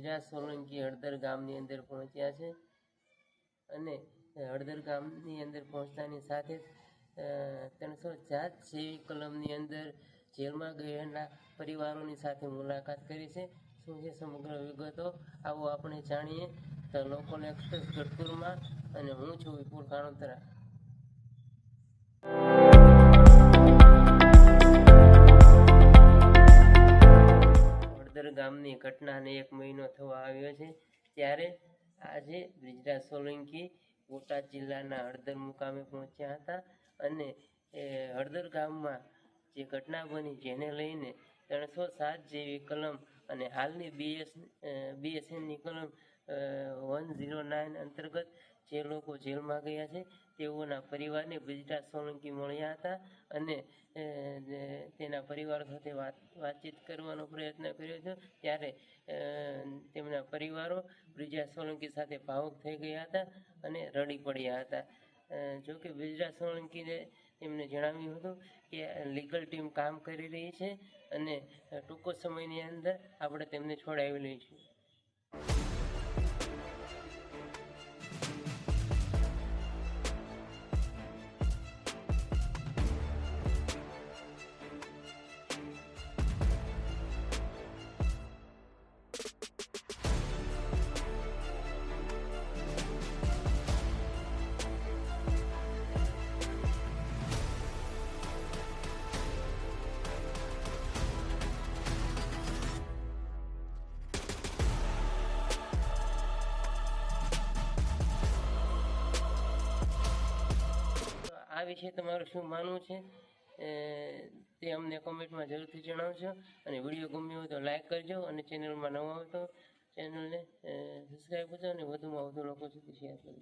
બ્રિજરાજ સોલંકી હળદર ગામની અંદર પહોંચ્યા છે અને હળદર ગામની અંદર પહોંચતાની સાથે જ ત્રણસો જાત જેવી કલમની અંદર જેલમાં ગયેલા પરિવારોની સાથે મુલાકાત કરી છે. શું છે સમગ્ર વિગતો? આવો આપણે જાણીએ. તો લોકલ એક્સપ્રેસ ગઢપુરમાં અને હું છું વિપુલ ખાણોતરા ગામની ઘટનાને એક મહિનો થવા આવ્યો છે, ત્યારે આજે બ્રિજરાજ સોલંકી બોટાદ જિલ્લાના હળદર મુકામે પહોંચ્યા હતા અને હળદર ગામમાં જે ઘટના બની જેને લઈને ત્રણસો સાત જેવી કલમ અને હાલની બીએસ બીએસએનની કલમ વન ઝીરો નાઇન અંતર્ગત જે લોકો જેલમાં ગયા છે, તેઓના પરિવારને બ્રિજરાજ સોલંકી મળ્યા હતા અને તેના પરિવાર સાથે વાત, વાતચીત કરવાનો પ્રયત્ન કર્યો હતો, ત્યારે તેમના પરિવારો બ્રિજરાજ સોલંકી સાથે ભાવુક થઈ ગયા હતા અને રડી પડ્યા હતા. જોકે બ્રિજરાજ સોલંકીને તેમને જણાવ્યું હતું કે લીગલ ટીમ કામ કરી રહી છે અને ટૂંકો સમયની અંદર આપણે તેમને છોડાવી લઈશું આ વિશે તમારું શું માનવું છે? તે અમને કોમેન્ટમાં જરૂરથી જણાવજો. અને વીડિયો ગમ્યો હોય તો લાઇક કરજો અને ચેનલમાં નવો હોય તો ચેનલને સબસ્ક્રાઈબ કરજો અને વધુમાં વધુ લોકો સુધી શેર કરજો.